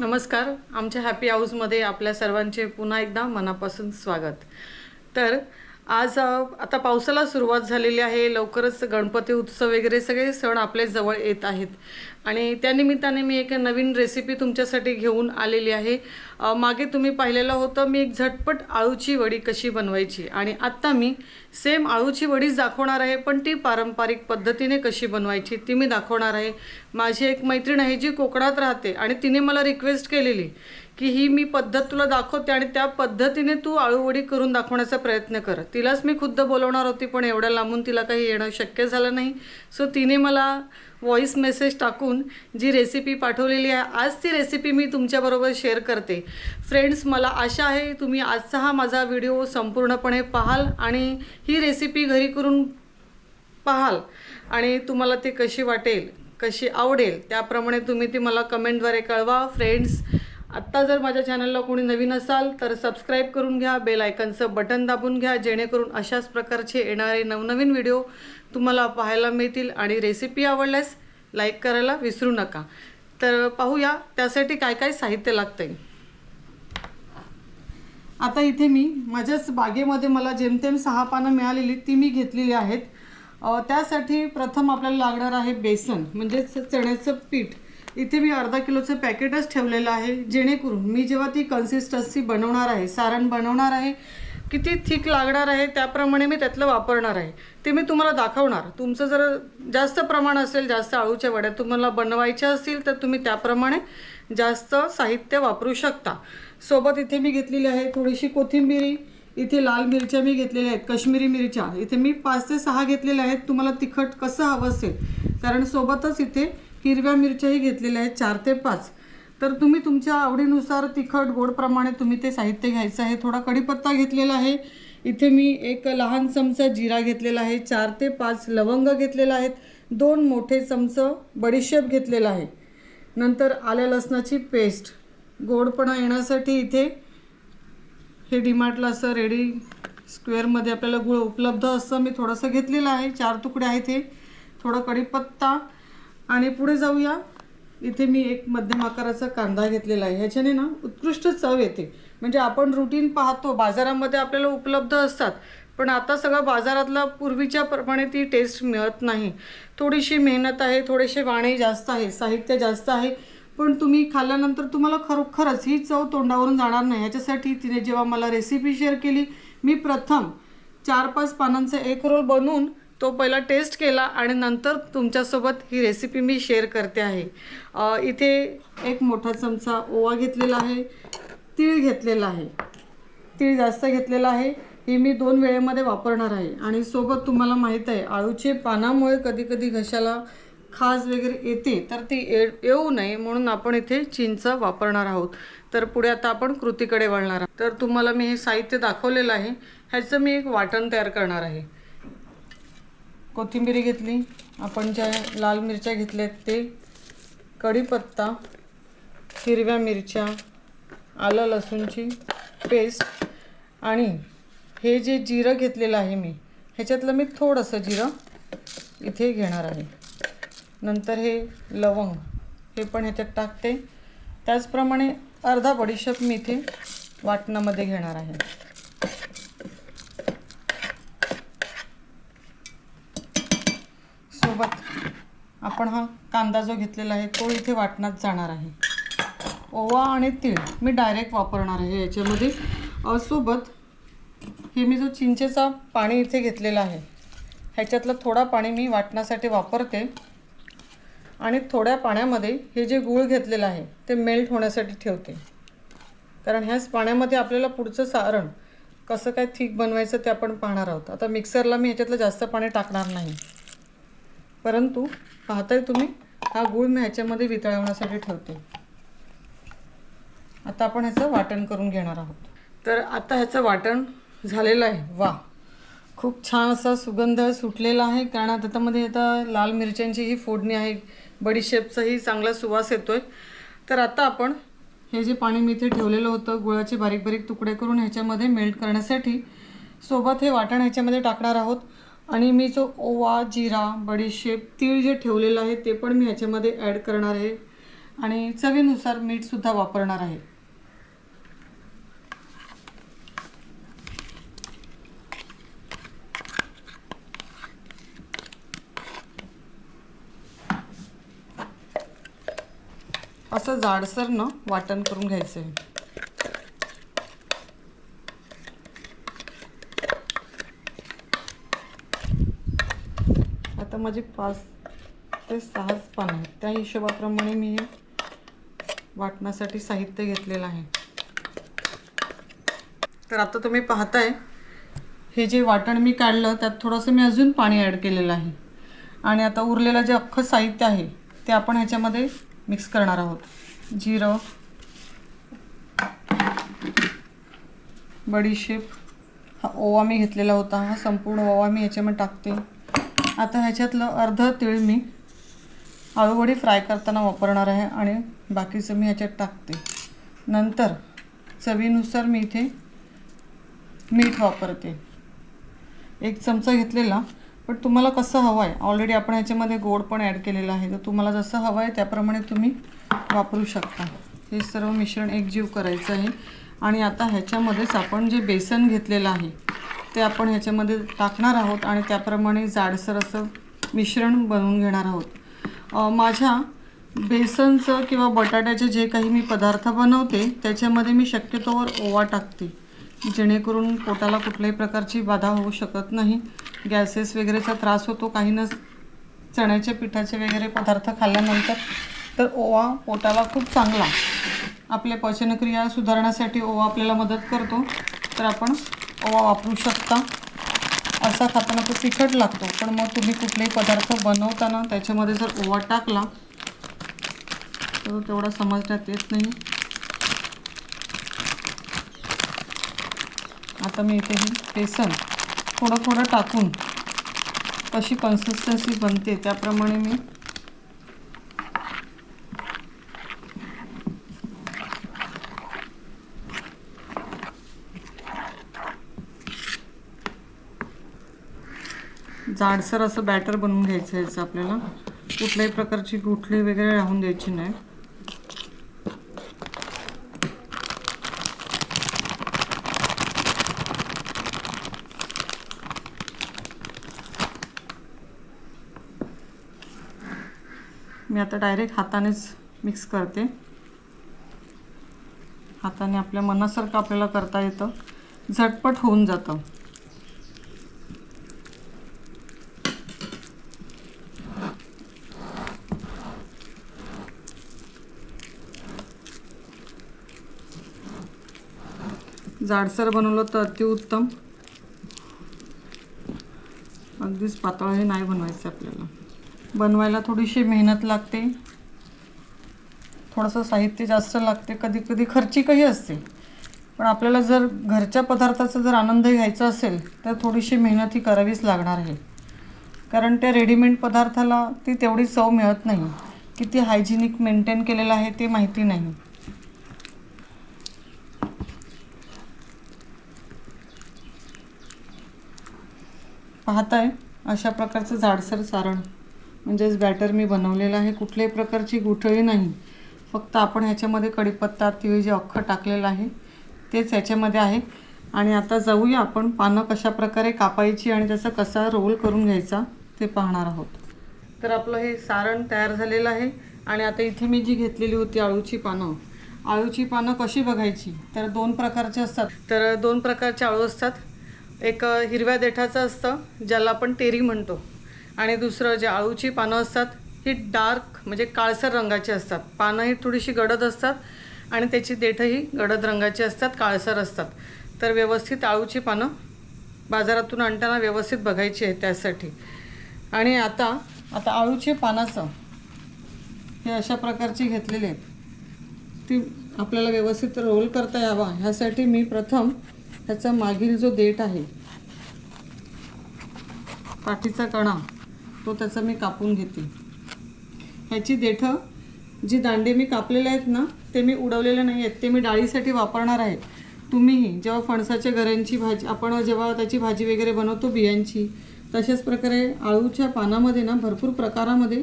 नमस्कार. आमच्या हॅपी हाऊसमध्ये आपल्या सर्वांचे पुन्हा एकदा मनापासून स्वागत. तर आज आता पावसाला सुरुवात झालेली आहे. लवकरच गणपती उत्सव वगैरे सगळे सण आपले जवळ येत आहेत. आणि त्यानिमित्ताने मी एक नवीन रेसिपी तुमच्यासाठी घेऊन आलेली आहे. मागे तुम्ही पाहिलेलं होतं मी एक झटपट आळूची वडी कशी बनवायची? आणि आत्ता मी सेम आळूची वडीच दाखवणार आहे पण ती पारंपरिक पद्धतीने कशी बनवायची ती मी दाखवणार आहे. माझी एक मैत्रीण आहे जी कोकणात राहते आणि तिने मला रिक्वेस्ट केलेली की ही मी पद्धत तुला दाखवते आणि त्या पद्धतीने तू आळूवडी करून दाखवण्याचा प्रयत्न कर. तिलाच मी खुद्द बोलवणार होती पण एवढ्या लांबून तिला काही येणं शक्य झालं नाही. सो तिने मला व्हॉईस मेसेज टाकून जी रेसिपी पाठवलेली आहे आज ती रेसिपी मी तुमच्याबरोबर शेअर करते. फ्रेंड्स मला आशा आहे तुम्ही आजचा हा माझा व्हिडिओ संपूर्णपणे पाहाल आणि ही रेसिपी घरी करून पाहाल आणि तुम्हाला ते कशी वाटेल कशी आवडेल त्याप्रमाणे तुम्ही ती मला कमेंटद्वारे कळवा. फ्रेंड्स आत्ता जर माझ्या चॅनलला कोणी नवीन असाल तर सबस्क्राईब करून घ्या बेल आयकनचं बटन दाबून घ्या जेणेकरून अशाच प्रकारचे येणारे नवनवीन व्हिडिओ तुम्हाला पाहायला मिळतील आणि रेसिपी आवडल्यास लाईक करायला विसरू नका. तर पाहूया त्यासाठी काय काय साहित्य लागतंय. आता इथे मी माझ्याच बागेमध्ये मला जेमतेम सहा पानं मिळालेली ती मी घेतलेली आहेत. त्यासाठी प्रथम आपल्याला लागणार आहे बेसन म्हणजेच चण्याचं पीठ. इथे मी अर्धा किलोचं पॅकेटच ठेवलेलं आहे. जेणेकरून मी जेव्हा ती कन्सिस्टन्सी बनवणार आहे सारण बनवणार आहे किती थिक लागणार आहे त्याप्रमाणे मी त्यातलं वापरणार आहे. ते मी तुम्हाला दाखवणार. तुमचं जर जास्त प्रमाण असेल जास्त आळूच्या वड्या तुम्हाला बनवायच्या असतील तर तुम्ही त्याप्रमाणे जास्त साहित्य वापरू शकता. सोबत इथे मी घेतलेली आहे थोडीशी कोथिंबिरी. इथे लाल मिरच्या मी घेतलेल्या आहेत कश्मीरी मिरच्या. इथे मी पाच ते सहा घेतलेल्या आहेत. तुम्हाला तिखट कसं हवं असेल. कारण सोबतच इथे हिरव्या मिरच्याही घेतलेल्या आहेत चार ते पाच. तर तुम्ही तुमच्या आवडीनुसार तिखट गोडप्रमाणे तुम्ही ते साहित्य घ्यायचं आहे. थोडा कढीपत्ता घेतलेला आहे. इथे मी एक लहान चमचा जिरा घेतलेला आहे. चार ते पाच लवंग घेतलेला आहेत. दोन मोठे चमच बडीशेप घेतलेला आहे. नंतर आल्या लसणाची पेस्ट. गोडपणा येण्यासाठी इथे हे डीमार्टला असं रेडी स्क्वेअरमध्ये आपल्याला गुळ उपलब्ध असं मी थोडंसं घेतलेलं आहे. चार तुकडे आहेत हे. थोडं कढीपत्ता आणि पुढे जाऊया. इथे मी एक मध्यम आकाराचा कांदा घेतलेला आहे. ह्याच्याने ना उत्कृष्ट चव येते. म्हणजे आपण रुटीन पाहतो बाजारामध्ये आपल्याला उपलब्ध असतात. पण आता सगळं बाजारातला पूर्वीच्या प्रमाणे ती टेस्ट मिळत नाही. थोडीशी मेहनत आहे थोडेसे वाणे जास्त आहे साहित्य जास्त आहे. पण तुम्ही खाल्ल्यानंतर तुम्हाला खरोखरच ही चव तोंडावरून जाणार नाही. ह्याच्यासाठी तिने जेव्हा मला रेसिपी शेअर केली मी प्रथम चार पाच पानांचा एक रोल बनवून तो पहिला टेस्ट केला आणि नंतर तुमच्यासोबत ही रेसिपी मी शेअर करते आहे. इथे एक मोठा चमचा ओवा घेतलेला आहे तीळ घेतलेला आहे. तीळ जास्त घेतलेला आहे. हे मी दोन वेळेमध्ये वापरणार आहे. आणि सोबत तुम्हाला माहीत आहे आळूचे पानामुळे कधीकधी घशाला खाज वगैरे येते तर ती ये येऊ नये म्हणून आपण इथे चिंच वापरणार आहोत. तर पुढे आता आपण कृतीकडे वळणार आहोत. तर तुम्हाला मी हे साहित्य दाखवलेलं आहे. ह्याचं मी एक वाटण तयार करणार आहे. कोथिंबिरी घेतली. आपण ज्या लाल मिरच्या घेतल्यात ते कढीपत्ता हिरव्या मिरच्या आलं लसूणची पेस्ट आणि हे जे जिरं घेतलेलं आहे मी ह्याच्यातलं मी थोडंसं जिरं इथे घेणार आहे. नंतर हे लवंग हे पण ह्याच्यात टाकते. त्याचप्रमाणे अर्धा बडीशेप मी इथे वाटणामध्ये घेणार आहे सोबत आपण हा कांदा जो घेतलेला आहे तो इथे वाटणात जाणार आहे. ओवा आणि तीळ मी डायरेक्ट वापरणार आहे याच्यामध्ये. सोबत हे मी जो चिंचेचा पाणी इथे घेतलेला आहे ह्याच्यातलं थोडा पाणी मी वाटण्यासाठी वापरते. आणि थोड्या पाण्यामध्ये हे जे गूळ घेतलेलं आहे ते मेल्ट होण्यासाठी ठेवते. कारण ह्याच पाण्यामध्ये आपल्याला पुढचं सारण कसं काय थीक बनवायचं ते आपण पाहणार आहोत. आता मिक्सरला मी ह्याच्यातलं जास्त पाणी टाकणार नाही. परंतु पाहताय तुम्ही हा गूळ मी ह्याच्यामध्ये वितळवण्यासाठी ठेवते. आता आपण ह्याचं वाटण करून घेणार आहोत. तर आता ह्याचं वाटण झालेलं आहे. वा खूप छान असा सुगंध सुटलेला आहे. कारण आता त्यामध्ये आता लाल मिरच्यांची ही फोडणी आहे. बडीशेपचाही चांगला सुवास येतोय. तर आता आपण हे जे पाणी मी इथे ठेवलेलं होतं गुळाचे बारीक बारीक तुकडे करून ह्याच्यामध्ये मेल्ट करण्यासाठी सोबत हे वाटण ह्याच्यामध्ये टाकणार आहोत. आणि मी जो ओवा जिरा बडीशेप तीळ जे ठेवलेलं आहे ते पण मी ह्याच्यामध्ये ॲड करणार आहे. आणि चवीनुसार मीठसुद्धा वापरणार आहे. असं जाडसर न वाटण करून घ्यायचं आहे आता माझी पाच ते सहाच पानं आहेत त्या हिशोबाप्रमाणे मी वाटण्यासाठी साहित्य घेतलेलं आहे. तर आता तुम्ही पाहताय हे जे वाटण मी काढलं त्यात थोडंसं मी अजून पाणी ॲड केलेलं आहे. आणि आता उरलेलं जे अख्खं साहित्य आहे ते आपण ह्याच्यामध्ये मिक्स करणार आहोत. जिरं बडीशेप हा ओवा मी घेतलेला होता हा संपूर्ण ओवा मी ह्याच्यामध्ये टाकते. आता ह्याच्यातलं अर्ध तीळ मी आळूवडी फ्राय करताना वापरणार आहे आणि बाकीचं मी ह्याच्यात टाकते. नंतर चवीनुसार मी इथे मीठ वापरते. एक चमचा घेतलेला पण तुम्हाला कसं हवं आहे ऑलरेडी आपण ह्याच्यामध्ये गोड पण ॲड केलेलं आहे. तर तुम्हाला जसं हवं आहे त्याप्रमाणे तुम्ही वापरू शकता. हे सर्व मिश्रण एकजीव करायचं आहे. आणि आता ह्याच्यामध्येच आपण जे बेसन घेतलेलं आहे ते आपण ह्याच्यामध्ये टाकणार आहोत आणि त्याप्रमाणे जाडसर असं मिश्रण बनवून घेणार आहोत. माझ्या बेसनचं किंवा बटाट्याचे जे काही मी पदार्थ बनवते त्याच्यामध्ये मी शक्यतोवर ओवा टाकते. जेणेकरून पोटाला कुठल्याही प्रकारची बाधा होऊ शकत नाही. गॅसेस वगैरेचा त्रास होतो काही न चण्याच्या पिठाचे वगैरे पदार्थ खाल्ल्यानंतर तर ओवा पोटाला खूप चांगला. आपल्या पचनक्रिया सुधारण्यासाठी ओवा आपल्याला मदत करतो. तर आपण ओवा वापरू शकता. असा खाताना तो तिखट लागतो पण मग तुम्ही कुठलेही पदार्थ बनवताना त्याच्यामध्ये जर ओवा टाकला तर तेवढा समजण्यात येत नाही. आता मी इथे हे बेसन थोडं थोडं टाकून कशी कन्सिस्टन्सी बनते. त्याप्रमाणे मी जाडसर असं बॅटर बनवून घ्यायचं आहे याचं आपल्याला. कुठल्याही प्रकारची गुठली वगैरे राहून द्यायची नाही. मी आता डायरेक्ट हातानेच मिक्स करते. हाताने आपल्या मनासारखं आपल्याला करता येतं. झटपट होऊन जातं. जाडसर बनवलं तर अतिउत्तम. अगदीच पातळ हे नाही बनवायचं आपल्याला. बनवायला थोडीशी मेहनत लागते. थोडंसं साहित्य जास्त लागते. कधी कधी खर्चिकही असते. पण आपल्याला जर घरच्या पदार्थाचा जर आनंद घ्यायचा असेल तर थोडीशी मेहनत ही करावीच लागणार आहे. कारण त्या रेडीमेड पदार्थाला ती तेवढी चव मिळत नाही. किती हायजिनिक मेंटेन केलेलं आहे ते माहिती नाही. पाहताय अशा प्रकारचं जाडसर सारण. म्हणजेच बॅटर मी बनवलेलं आहे. कुठल्याही प्रकारची गुठळी नाही. फक्त आपण ह्याच्यामध्ये कढीपत्ता तिळ जे अख्खं टाकलेलं आहे तेच ह्याच्यामध्ये आहे. आणि आता जाऊया आपण पानं कशा प्रकारे कापायची आणि त्याचा कसा रोल करून घ्यायचा ते पाहणार आहोत. तर आपलं हे सारण तयार झालेलं आहे. आणि आता इथे मी जी घेतलेली होती आळूची पानं. आळूची पानं कशी बघायची? तर दोन प्रकारचे असतात. तर दोन प्रकारचे आळू असतात. एक हिरव्या देठाचं असतं ज्याला आपण तेरी म्हणतो. आणि दुसरं जे आळूची पानं असतात ही डार्क म्हणजे काळसर रंगाची असतात. पानं ही थोडीशी गडद असतात आणि त्याची देठंही गडद रंगाची असतात काळसर असतात. तर व्यवस्थित आळूची पानं बाजारातून आणताना व्यवस्थित बघायची आहे त्यासाठी. आणि आता आता आळूचे पानाचं हे अशा प्रकारची घेतलेले आहेत. ती आपल्याला व्यवस्थित रोल करता यावा. ह्यासाठी मी प्रथम ह्याचा मागील जो देठ आहे पाठीचा कणा तो त्याचा मी कापून घेते. ह्याची देठं जी दांडे मी कापलेले आहेत ना ते मी उडवलेले नाही आहेत ते मी डाळीसाठी वापरणार आहे. तुम्हीही जेव्हा फणसाच्या गऱ्यांची भाजी आपण जेव्हा त्याची भाजी वगैरे बनवतो बियांची तशाच प्रकारे आळूच्या पानामध्ये ना भरपूर प्रकारामध्ये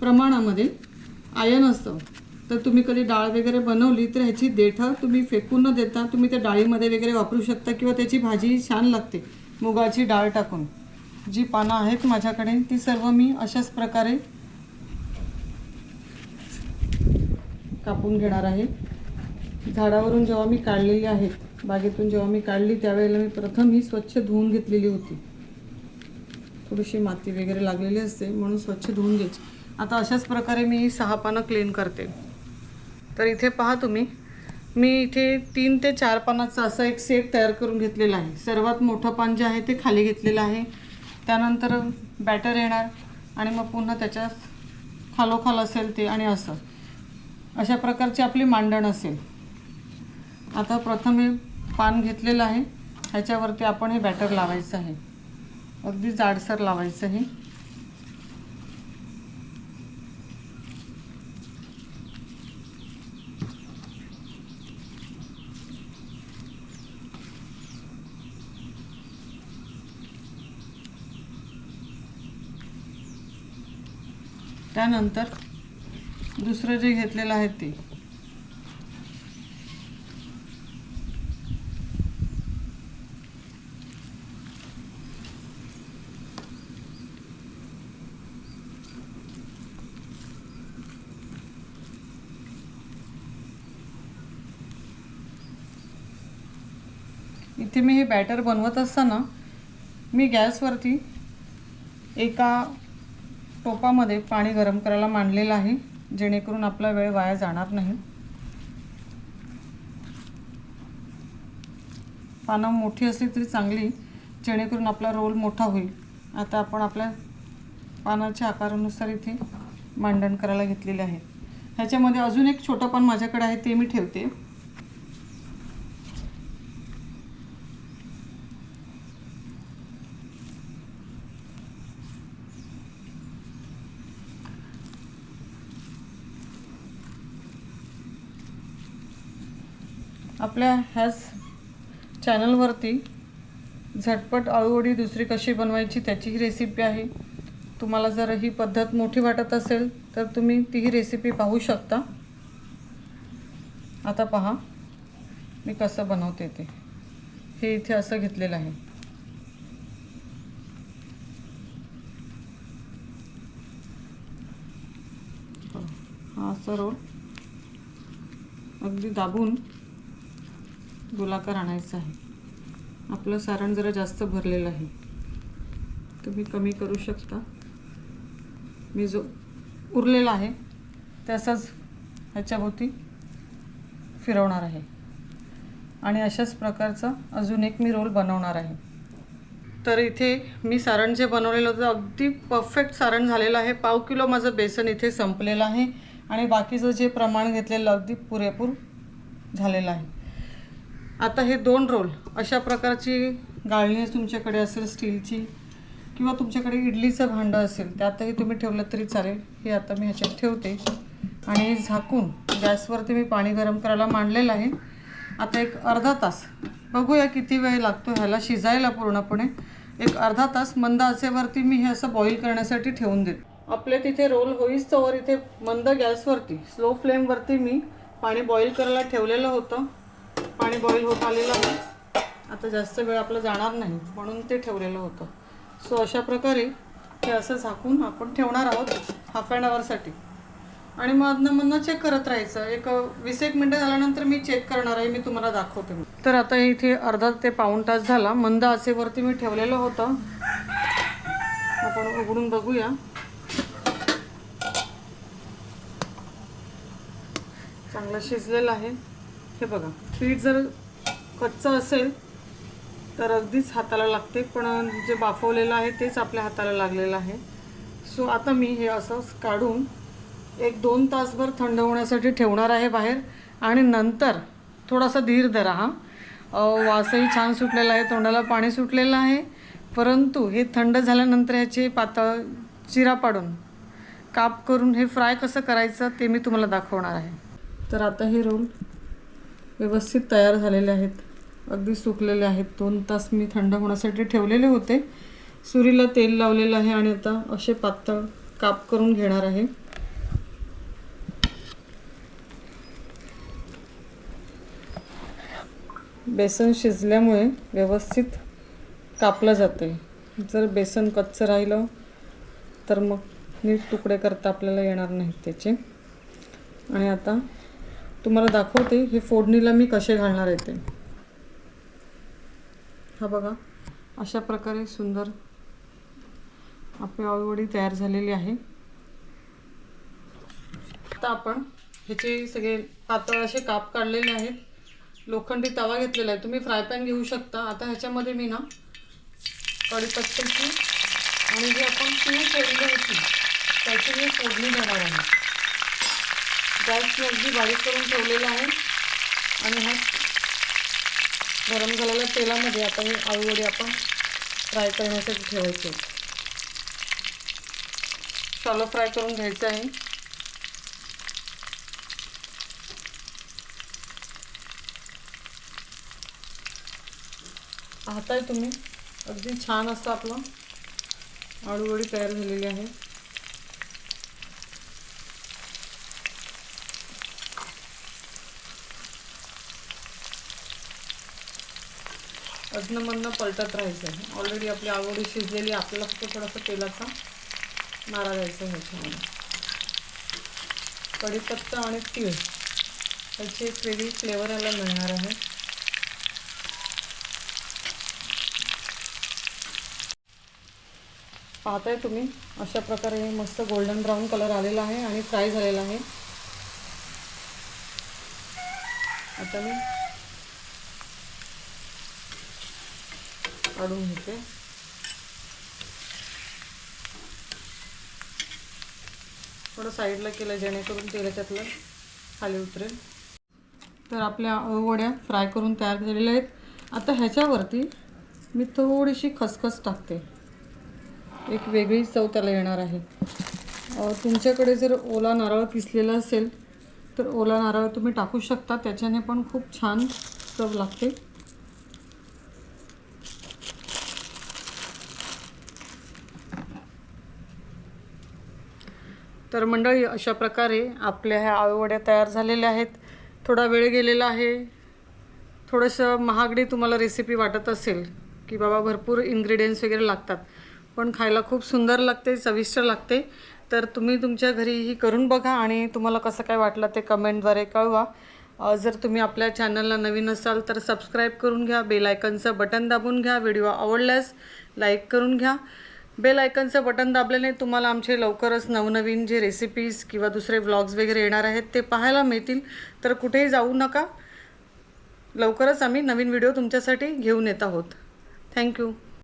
प्रमाणामध्ये आयन असतं. तर तुम्ही कधी डाळ वगैरे बनवली तर ह्याची देठं तुम्ही फेकून न देता तुम्ही त्या डाळीमध्ये वगैरे वापरू शकता किंवा त्याची भाजी छान लागते मुगाची डाळ टाकून. जी पानं आहेत माझ्याकडे ती सर्व मी अशाच प्रकारे कापून घेणार आहे. झाडावरून जेव्हा मी काढलेली आहेत बागेतून जेव्हा मी काढली त्यावेळेला मी प्रथम ही स्वच्छ धुवून घेतलेली होती. थोडीशी माती वगैरे लागलेली असते म्हणून स्वच्छ धुवून घ्यायची. आता अशाच प्रकारे मी ही सहा पानं क्लीन करते. तर इथे पहा तुम्ही. मी इथे तीन ते चार पानाचा असा एक सेट तयार करून घेतलेला आहे. सर्वात मोठं पान जे आहे ते खाली घेतलेलं आहे. त्यानंतर बॅटर येणार आणि मग पुन्हा त्याच्यात खालोखाल असेल ते आणि असं. अशा प्रकारची आपली मांडण असेल. आता प्रथम हे पान घेतलेलं आहे. ह्याच्यावरती आपण हे बॅटर लावायचं आहे. अगदी जाडसर लावायचं आहे. त्यानंतर दुसरं जे घेतलेलं आहे ते. इथे मी हे बॅटर बनवत असताना मी गॅसवरती एका टोपामध्ये पाणी गरम करायला मांडलेलं आहे जेणेकरून आपला वेळ वाया जाणार नाही. पानं मोठी असली तरी चांगली जेणेकरून आपला रोल मोठा होईल. आता आपण आपल्या पानाच्या आकारानुसार इथे मांडण करायला घेतलेले आहे. ह्याच्यामध्ये अजून एक छोटं पान माझ्याकडे आहे ते मी ठेवते. आपल्या ह्याच चॅनलवरती झटपट आळूवडी दुसरी कशी बनवायची त्याचीही रेसिपी आहे. तुम्हाला जर ही पद्धत मोठी वाटत असेल तर तुम्ही तीही रेसिपी पाहू शकता. आता पहा मी कसं बनवते ते. हे इथे असं घेतलेलं आहे. हा असं रोल अगदी दाबून गोलाकार आणायचा आहे. आपलं सारण जरा जास्त भरलेलं आहे. तुम्ही कमी करू शकता. मी जो उरलेला आहे त्याचाच ह्याच्याभोवती फिरवणार आहे. आणि अशाच प्रकारचा अजून एक मी रोल बनवणार आहे. तर इथे मी सारण जे बनवलेलं होतं अगदी परफेक्ट सारण झालेलं आहे. पाव किलो माझं बेसन इथे संपलेलं आहे. आणि बाकीचं जे प्रमाण घेतलेलं अगदी पुरेपूर झालेलं आहे. आता हे दोन रोल अशा प्रकारची गाळणी तुमच्याकडे असेल स्टीलची किंवा तुमच्याकडे इडलीचं भांडं असेल त्यातही तुम्ही ठेवलं तरी चालेल. हे आता मी ह्याच्यात ठेवते. आणि झाकून गॅसवरती मी पाणी गरम करायला मांडलेलं आहे. आता एक अर्धा तास. बघूया किती वेळ लागतो ह्याला शिजायला पूर्णपणे. एक अर्धा तास मंद आचेवरती मी हे असं बॉईल करण्यासाठी ठेवून देते. आपले तिथे रोल होईस तोवर इथे मंद गॅसवरती स्लो फ्लेमवरती मी पाणी बॉईल करायला ठेवलेलं होतं. पाणी बॉईल होत आलेलं आहे. आता जास्त वेळ आपला जाणार नाही म्हणून ते ठेवलेलं होतं. सो अशा प्रकारे हे असं झाकून आपण ठेवणार आहोत हाफ अँड आवरसाठी आणि मग अधनं मधनं चेक करत राहायचं. एक वीस एक मिनटं झाल्यानंतर मी चेक करणार आहे मी तुम्हाला दाखवते. तर आता इथे अर्धा ते पाऊण तास झाला. मंद आचेवरती मी ठेवलेलं होतं. आपण उघडून बघूया. चांगलं शिजलेलं आहे. हे बघा पीठ जर कच्चं असेल तर अगदीच हाताला लागते पण जे बाफवलेलं आहे तेच आपल्या हाताला लागलेलं आहे. सो आता मी हे असं काढून एक दोन तासभर थंड होण्यासाठी ठेवणार आहे बाहेर आणि नंतर थोडासा धीर धरा हा. वासही छान सुटलेला आहे तोंडाला पाणी सुटलेलं आहे परंतु हे थंड झाल्यानंतर ह्याचे पातळ चिरा पाडून काप करून हे फ्राय कसं करायचं ते मी तुम्हाला दाखवणार आहे. तर आता हे रोल व्यवस्थित तयार झालेले आहेत. अगदी सुकलेले आहेत. दोन तास मी थंड होण्यासाठी ठेवलेले होते. सुरीला तेल लावलेलं आहे आणि आता असे पातळ काप करून घेणार आहे. बेसन शिजल्यामुळे व्यवस्थित कापलं जातं. आहे जर बेसन कच्चं राहिलं तर मग नीट तुकडे करता आपल्याला येणार नाहीत त्याचे. आणि आता तुम्हाला दाखवते हे फोडणीला मी कसे घालणार आहे ते. हा बघा अशा प्रकारे सुंदर आपली आवडी तयार झालेली आहे. आता आपण ह्याचे सगळे पातळ असे काप काढलेले आहेत. लोखंडी तवा घेतलेला आहे. तुम्ही फ्राय पॅन घेऊ शकता. आता ह्याच्यामध्ये मी ना कढीपत्त्याची आणि जी आपण तीळ केलेली होती त्याची मी फोडणी देणार आहे. गॅस मी अगदी बारीक करून ठेवलेला आहे. आणि हा गरम झालेल्या तेलामध्ये आता हे आळूवडी आपण फ्राय करण्यासाठी ठेवायचे. शॉलो फ्राय करून घ्यायचं आहे. पाहताय तुम्ही अगदी छान असं आपलं आळूवडी तयार झालेली आहे. अधनमधनं पलटत राहायचं आहे. ऑलरेडी आपली आवडी शिजलेली आपल्याला फक्त थोडासा तेलाचा मारा द्यायचा आहे ह्याच्यामध्ये. कढीपत्ता आणि तीळ त्याची एक वेगळी फ्लेवर याला मिळणार आहे. पाहताय तुम्ही अशा प्रकारे हे मस्त गोल्डन ब्राऊन कलर आलेला आहे आणि फ्राय झालेला आहे. आता मी काढून घेते. थोडं साईडला केलं जेणेकरून तेल त्यातलं खाली उतरेल. तर आपल्या वड्या फ्राय करून तयार झालेल्या आहेत. आता ह्याच्यावरती मी थोडीशी खसखस टाकते. एक वेगळी चव त्याला येणार आहे. तुमच्याकडे जर ओला नारळ किसलेला असेल तर ओला नारळ तुम्ही टाकू शकता. त्याच्याने पण खूप छान चव लागते. तर मंडळी अशा प्रकारे आपल्या ह्या आळूवड्या तयार झालेल्या आहेत. थोडा वेळ गेलेला आहे. थोडंसं महागडी तुम्हाला रेसिपी वाटत असेल की बाबा भरपूर इन्ग्रेडियंट्स वगैरे लागतात पण खायला खूप सुंदर लागते चविष्ट लागते. तर तुम्ही तुमच्या घरी ही करून बघा आणि तुम्हाला कसं काय वाटलं ते कमेंटद्वारे कळवा. जर तुम्ही आपल्या चॅनलला नवीन असाल तर सबस्क्राईब करून घ्या बेलायकनचं बटन दाबून घ्या व्हिडिओ आवडल्यास लाईक करून घ्या. बेल आयकनचं बटन दाबल्याने तुम्हाला आमचे लवकरच नवनवीन जे रेसिपीज किंवा दुसरे व्लॉग्स वगैरे येणार आहेत ते पाहायला मिळतील. तर कुठेही जाऊ नका. लवकरच आम्ही नवीन व्हिडिओ तुमच्यासाठी घेऊन येत आहोत. थँक्यू